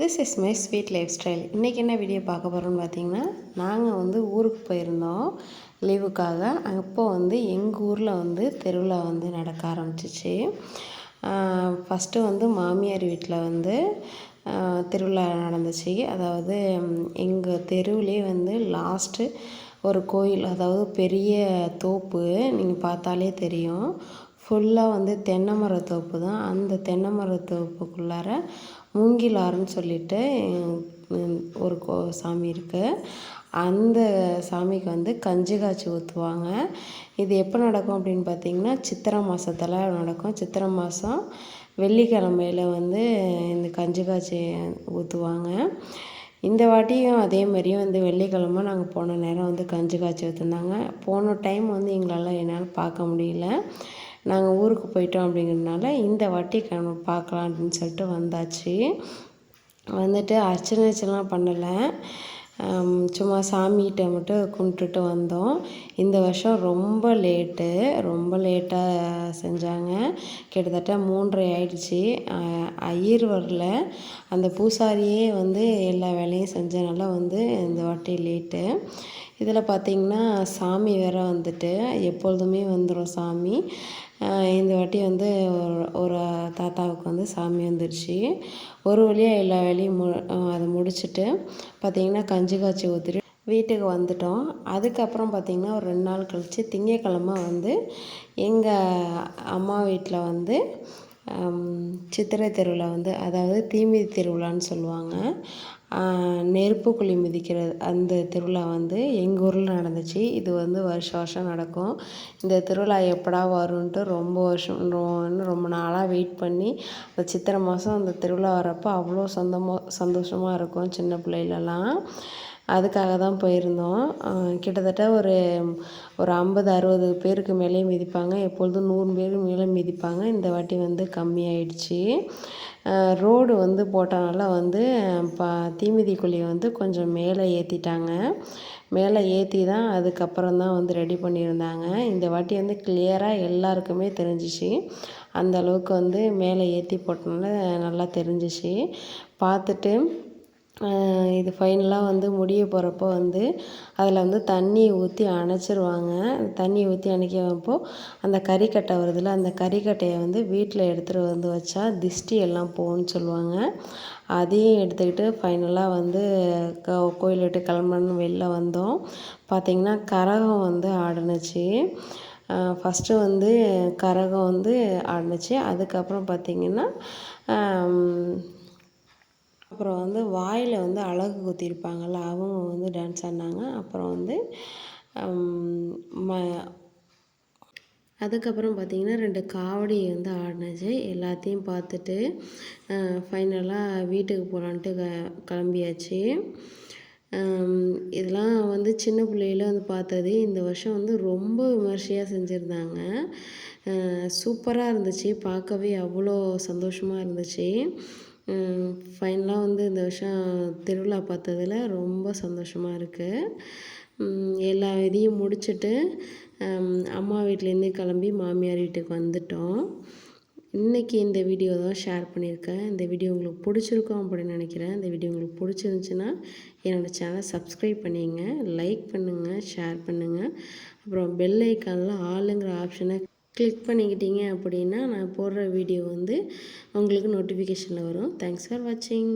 This is my sweet lifestyle இன்றைக்கி என்ன video பார்க்க போகிறோம்னு பார்த்தீங்கன்னா நாங்கள் வந்து ஊருக்கு போயிருந்தோம். லீவுக்காக அப்போ வந்து எங்கள் ஊரில் வந்து தெருவில் வந்து நடக்க ஆரம்பிச்சிச்சு. ஃபஸ்ட்டு வந்து மாமியார் வீட்டில் வந்து திருவிழா நடந்துச்சு. அதாவது எங்கள் தெருவிலே வந்து லாஸ்ட்டு ஒரு கோயில் அதாவது பெரிய தோப்பு நீங்கள் பார்த்தாலே தெரியும். ஃபுல்லாக வந்து தென்னை மரத்தோப்பு தான். அந்த தென்னை மரத்தோப்புக்குள்ளார மூங்கிலாறுன்னு சொல்லிட்டு ஒரு கோ சாமி இருக்குது அந்த சாமிக்கு வந்து கஞ்சி காய்ச்சி ஊற்றுவாங்க இது எப்போ நடக்கும் அப்படின்னு பார்த்தீங்கன்னா சித்திரை மாதத்தில் நடக்கும். சித்திரை மாதம் வெள்ளிக்கிழமையில் வந்து இந்த கஞ்சி காய்ச்சி ஊற்றுவாங்க இந்த வாட்டியும் அதே மாதிரியும் வந்து வெள்ளிக்கிழமை நாங்கள் போன நேரம் வந்து கஞ்சி காய்ச்சி ஊற்றுந்தாங்க போன டைம் வந்து எங்களால் என்னால் பார்க்க முடியல. நாங்கள் ஊருக்கு போயிட்டோம் அப்படிங்கிறதுனால இந்த வாட்டி பார்க்கலாம் அப்படின்னு சொல்லிட்டு வந்தாச்சு. வந்துட்டு அர்ச்சனைச்செல்லாம் பண்ணலை. சும்மா சாமிகிட்ட மட்டும் கும்பிட்டுட்டு வந்தோம். இந்த வருஷம் ரொம்ப லேட்டு ரொம்ப லேட்டாக செஞ்சாங்க. கிட்டத்தட்ட மூன்றரை ஆயிடுச்சு. ஐயர் வரல. அந்த பூசாரியே வந்து எல்லா வேலையும் செஞ்சனால வந்து இந்த வாட்டி லேட்டு இதில் பார்த்திங்கன்னா சாமி வேறு வந்துட்டு எப்பொழுதுமே வந்துடும் சாமி. இந்த வாட்டி வந்து ஒரு தாத்தாவுக்கு வந்து சாமி வந்துடுச்சு ஒரு வழியாக எல்லா வேலையும் மு அதை முடிச்சுட்டு பார்த்திங்கன்னா கஞ்சி காய்ச்சி ஊற்றிட்டு வீட்டுக்கு வந்துட்டோம். அதுக்கப்புறம் பார்த்திங்கன்னா ஒரு ரெண்டு நாள் கழித்து திங்கக்கிழமை வந்து எங்கள் அம்மா வீட்டில் வந்து சித்திரை திருவிழா வந்து அதாவது தீமிதி திருவிழான்னு சொல்லுவாங்க. நெருப்பு குழி மிதிக்கிறது அந்த திருவிழா வந்து எங்கள் ஊரில் நடந்துச்சு. இது வந்து வருஷம் வருஷம் நடக்கும். இந்த திருவிழா எப்படா வரும்ன்ட்டு ரொம்ப வருஷம் ரொம்ப நாளாக வெயிட் பண்ணி அந்த சித்திரை மாதம் அந்த திருவிழா வரப்போ அவ்வளோ சொந்தமாக சந்தோஷமாக இருக்கும் சின்ன பிள்ளைலலாம் அதுக்காக தான் போயிருந்தோம். கிட்டத்தட்ட ஒரு ஒரு ஐம்பது அறுபது பேருக்கு மேலேயும் மிதிப்பாங்க. எப்பொழுதும் நூறு பேர் மேலே மிதிப்பாங்க. இந்த வாட்டி வந்து கம்மியாயிடுச்சு. ரோடு வந்து போட்டனால வந்து பா தீமிதி குழியை வந்து கொஞ்சம் மேலே ஏற்றிட்டாங்க மேலே ஏற்றி தான் அதுக்கப்புறம் தான் வந்து ரெடி பண்ணியிருந்தாங்க. இந்த வாட்டி வந்து கிளியராக எல்லாருக்குமே தெரிஞ்சிச்சு. அந்த அளவுக்கு வந்து மேலே ஏற்றி போட்டனால நல்லா தெரிஞ்சிச்சு. பார்த்துட்டு இது ஃபைனலாக வந்து முடிய போகிறப்போ வந்து அதில் வந்து தண்ணி ஊற்றி அணைச்சிருவாங்க. தண்ணி ஊற்றி அணைக்கிறப்போ அந்த கறிக்கட்டை வருதுல்ல அந்த கறிக்கட்டையை வந்து வீட்டில் எடுத்துகிட்டு வந்து வச்சா திஷ்டி எல்லாம் போகும்னு சொல்லுவாங்க. அதையும் எடுத்துக்கிட்டு ஃபைனலாக வந்து க கோயில் விட்டு கிளம்புன்னு வெளில வந்தோம். பார்த்திங்கன்னா கரகம் வந்து ஆடுனுச்சு. ஃபஸ்ட்டு வந்து கரகம் வந்து ஆடுனுச்சு. அதுக்கப்புறம் பார்த்திங்கன்னா அப்புறம் வந்து வாயில் வந்து அழகு குத்திருப்பாங்கள்ல அவங்க வந்து டான்ஸ் ஆடினாங்க. அப்புறம் வந்து ம அதுக்கப்புறம் பார்த்திங்கன்னா ரெண்டு காவடி வந்து ஆடினச்சு எல்லாத்தையும் பார்த்துட்டு ஃபைனலாக வீட்டுக்கு போகலான்ட்டு க கிளம்பியாச்சு. இதெல்லாம் வந்து சின்ன பிள்ளையில வந்து பார்த்தது. இந்த வருஷம் வந்து ரொம்ப விமர்சையாக செஞ்சுருந்தாங்க. சூப்பராக இருந்துச்சு. பார்க்கவே அவ்வளோ சந்தோஷமாக இருந்துச்சு. ஃபைனலாக வந்து இந்த வருஷம் திருவிழா பார்த்ததுல ரொம்ப சந்தோஷமாக இருக்குது எல்லா இதையும் முடிச்சுட்டு அம்மா வீட்லேருந்து கிளம்பி மாமியார் வீட்டுக்கு வந்துட்டோம். இன்றைக்கி இந்த வீடியோ தான் ஷேர் பண்ணியிருக்கேன். இந்த வீடியோ உங்களுக்கு பிடிச்சிருக்கோம் அப்படின்னு நினைக்கிறேன். இந்த வீடியோ உங்களுக்கு பிடிச்சிருந்துச்சின்னா என்னோடய சேனலை சப்ஸ்கிரைப் பண்ணிங்க லைக் பண்ணுங்கள் ஷேர் பண்ணுங்கள் அப்புறம் பெல் ஐக்கானில் ஆளுங்கிற ஆப்ஷனை கிளிக் பண்ணிக்கிட்டீங்க அப்படின்னா நான் போடுற வீடியோ வந்து உங்களுக்கு நோட்டிஃபிகேஷனில் வரும். தேங்க்ஸ் ஃபார் வாட்சிங்